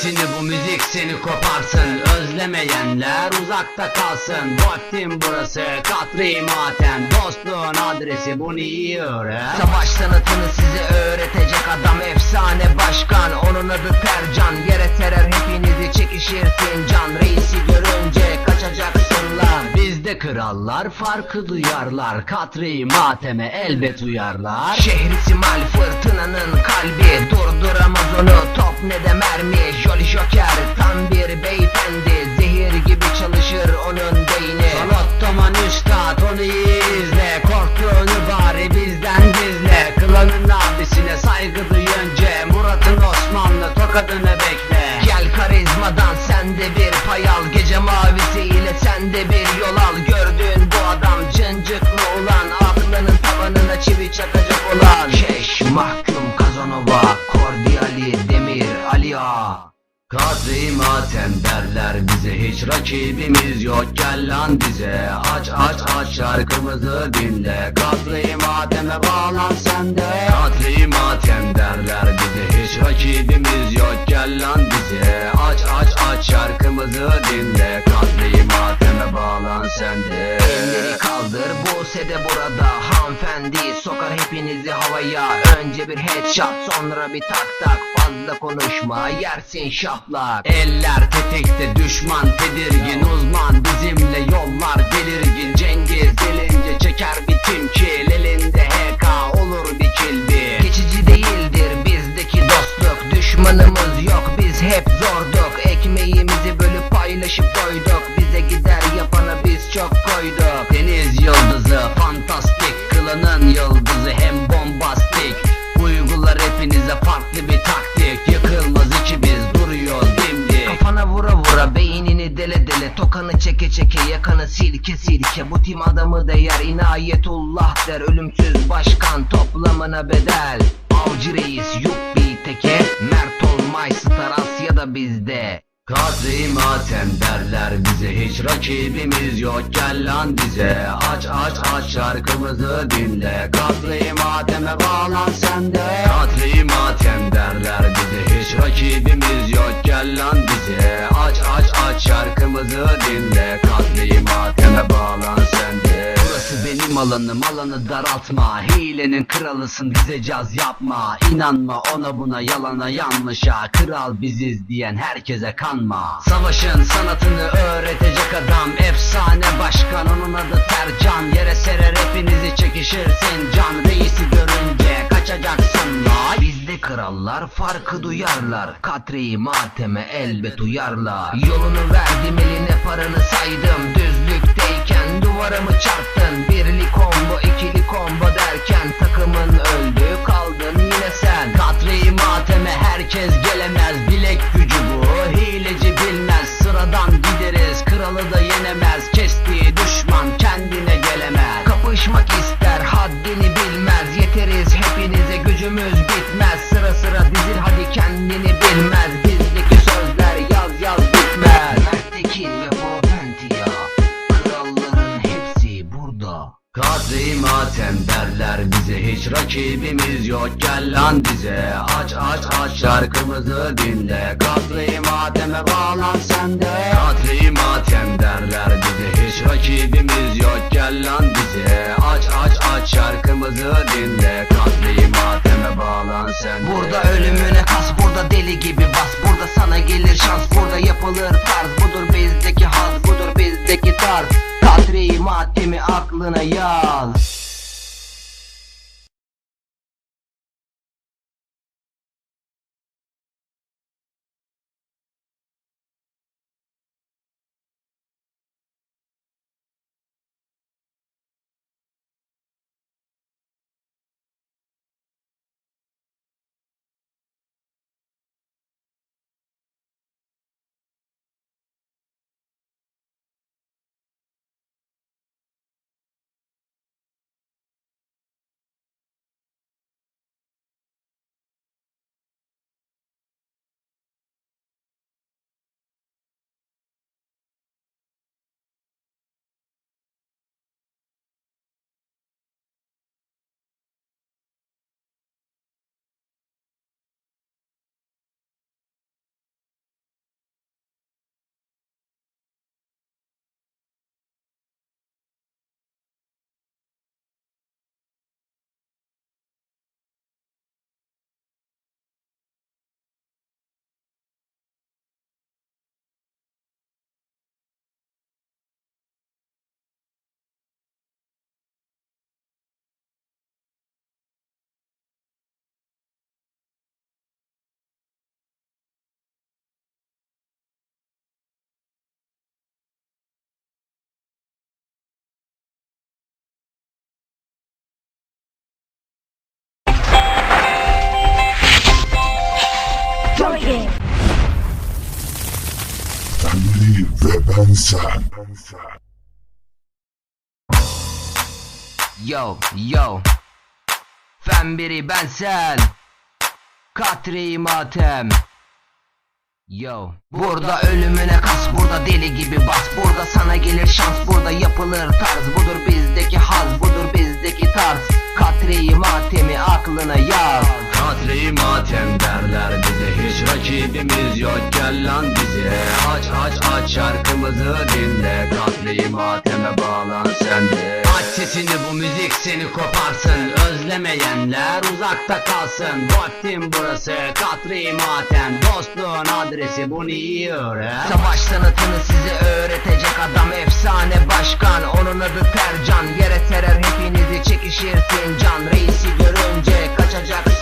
Sesini bu müzik seni koparsın. Özlemeyenler uzakta kalsın. Vaktim burası katri matem Dostluğun adresi bunu iyi öğren. Savaş sanatını size öğretecek adam efsane başkan. Onun adı Tercan. Yere serer hepinizi çekişirsin. Can Reisi görünce kaçacaksın lan. Bizde krallar farkı duyarlar. Katri mateme elbet uyarlar. Şehri Simal fırtınanın kalbi. Durduramaz onu. Top ne de mermi. Jolly Joker tam bir beyefendi. Zehir gibi çalışır onun beyni. Son Ottoman üstad onu iyi izle Korktuğunu bari bizden gizle. Klanın abisine saygı duy önce Murat'ın Osmanlı tokadını Kadri matem derler bize hiç rakibimiz yok gel lan bize. Aç aç aç şarkımızı dinle. Kadri mateme bağlan sen de. Kadri matem derler bize hiç rakibimiz yok havaya Önce bir headshot sonra bir tak tak. Fazla konuşma yersin şaplak. Eller tetikte düşman tedirgin. Uzman bizimle yollar belirgin. Cengiz gelince çeker bir timkil Elinde HK olur bir kildi. Geçici değildir bizdeki dostluk. Düşmanımız yok biz hep zorduk. Ekmeğimizi bölüp paylaşıp doyduk Bize gider yapana biz çok koyduk. Deniz yıldızı fantastik Klanın yıldızı Tokanı çeke çeke yakanı silke silke. Bu tim adamı değer inayetullah der. Ölümsüz başkan toplamına bedel. Avcı reis yuppi teke. Mert olmay star Asya'da bizde. Kadri matem derler bize hiç rakibimiz yok. Gel lan bize. Aç aç aç şarkımızı dinle. Kadri mateme bağlan sen de. Kadri matem derler bize hiç rakibimiz alanı daraltma. Hilenin kralısın bize caz yapma. İnanma ona buna yalana yanlışa. Kral biziz diyen herkese kanma. Savaşın sanatını öğretecek adam Efsane başkan. Onun adı Tercan. Yere serer hepinizi çekişirsin Can. Reisi görünce kaçacaksın. La Bizde krallar farkı duyarlar. Katreyi mateme elbet uyarlar. Yolunu verdim eline paranı saydım. Düzlükteyken duvarımı çarptın. Birli gücümüz bitmez Sıra sıra dizil hadi kendini bilmez. Bizdeki sözler yaz yaz bitmez. Popenti ya Kralların hepsi burada. Kadri matem derler bize hiç rakibimiz yok gel lan bize. Aç aç aç şarkımızı dinle. Kadri mateme bağlan sen de. Kadri matem derler bize hiç rakibimiz yok gel lan bize. Aç aç aç şarkımızı dinle. Kadri bağlan sen. Burada ölümüne kas burada deli gibi bas. Burada sana gelir şans burada yapılır tarz. Budur bizdeki haz budur bizdeki tarz. Kadri matemi aklına yaz sen. Yo yo. Fen biri ben sen Katri matem Yo. Burada ölümüne kas burada deli gibi bas. Burada sana gelir şans burada yapılır tarz. Budur bizdeki haz budur bizdeki tarz. Katri matemi aklına yaz Katri matem derler bize. Hiç rakibimiz yok. Gel lan bize. Aç aç aç şarkımızı dinle. Katri mateme bağlan sen de. Aç sesini bu müzik seni koparsın. Özlemeyenler uzakta kalsın. Vaktim burası. Katri matem. Dostluğun adresi bunu iyi öğren. Savaş sanatını size öğretecek adam efsane başkan. Onun adı Tercan. Yere serer hepinizi çekişirsin. Can Reisi görünce kaçacaksın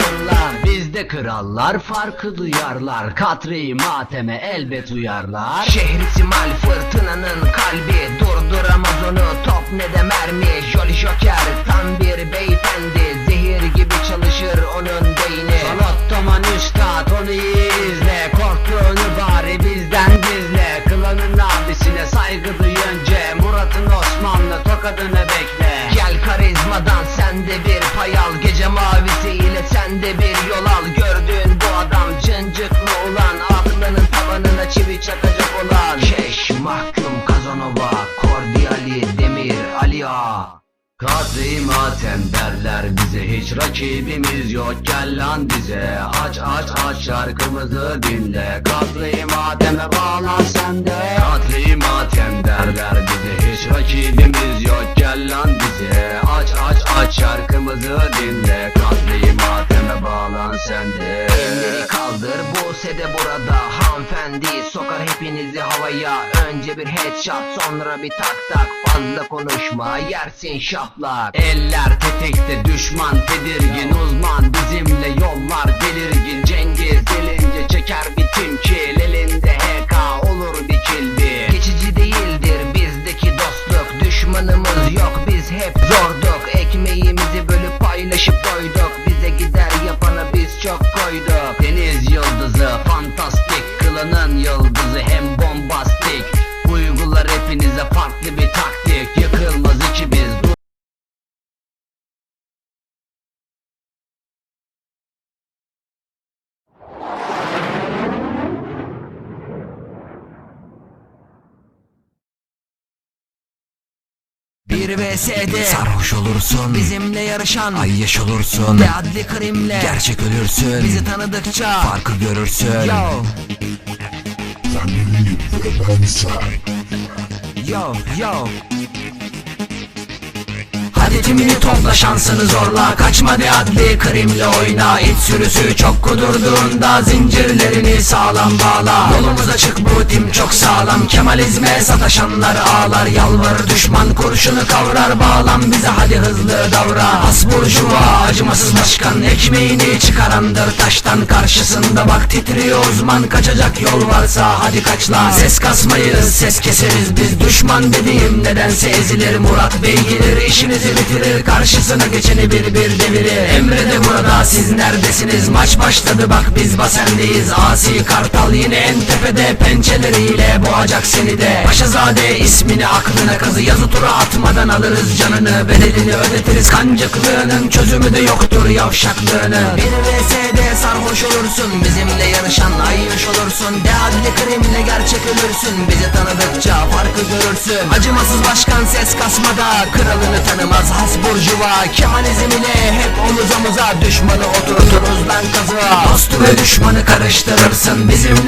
Bizde krallar farkı duyarlar. Katri mateme elbet uyarlar. Şehri Simal fırtınanın kalbi. Durduramaz onu top ne de mermi. Jolly Joker tam bir beyefendi. Zehir gibi çalışır onun beyni. Sanattoman üstad onu iyi izle Korktuğunu bari bizden gizle. Klanın abisine saygı duy önce Murat'ın Osmanlı tokadını bekle. Gel karizmadan sen de bir pay al. Gece mavisiyle sen de bir Matem derler bize Hiç rakibimiz yok. Gel lan bize. Aç aç aç şarkımızı dinle. Kadri mateme bağlan sen de. Kadri matem derler bize Hiç rakibimiz yok. Gel lan bize. Aç aç aç şarkımızı dinle. Kadri mateme bağlan sen de. Elleri kaldır Buse de burada. Hanımefendi sokar hepinizi havaya. Önce bir headshot sonra bir tak tak Fazla konuşma yersin şaplak Eller tetikte düşman tedirgin Uzman. Bizimle yollar belirgin. Cengiz gelince çeker bir timkil Elinde HK olur bir kildi Geçici değildir bizdeki dostluk. Düşmanımız yok biz hep zorduk Bir VS'de sarhoş olursun. Bizimle yarışan. Ay yaş olursun. De adli krimle. Gerçek ölürsün. Bizi tanıdıkça. Farkı görürsün. Yo. Ve yo yo Hadi timini topla şansını zorla. Kaçma de adli krimle oyna. İç sürüsü çok kudurduğunda Zincirlerini sağlam bağla. Yolumuz açık bu tim çok sağlam. Kemalizme sataşanlar ağlar. Yalvarır düşman kurşunu kavrar. Bağlan bize hadi hızlı davra. As burjuva acımasız başkan. Ekmeğini çıkarandır taştan Karşısında. Bak titriyor uzman Kaçacak yol varsa hadi kaçla. Ses kasmayız ses keseriz. Biz Düşman dediğim nedense ezilir. Murat Bey gelir işinizi bitirir Karşısına geçeni bir bir devirir Emre de burada siz neredesiniz? Maç başladı bak biz basendeyiz. Asi Kartal yine en tepede Pençeleriyle boğacak seni de. Paşazade ismini aklına kazı Yazı tura atmadan alırız canını. Bedelini ödetiriz kancıklığının Çözümü de yoktur yavşaklığının. Bir VS'de sarhoş olursun Bizimle yarışan ayyaş olursun. De adli krimle gerçek ölürsün Bizi tanıdıkça farkı görürsün. Acımasız başkan ses kasmada Kralını tanımaz has burjuva Kemalizm ile hep omuz omuza Düşmanı oturturuz lan kazığa. Dostu ve düşmanı karıştırırsın Bizimle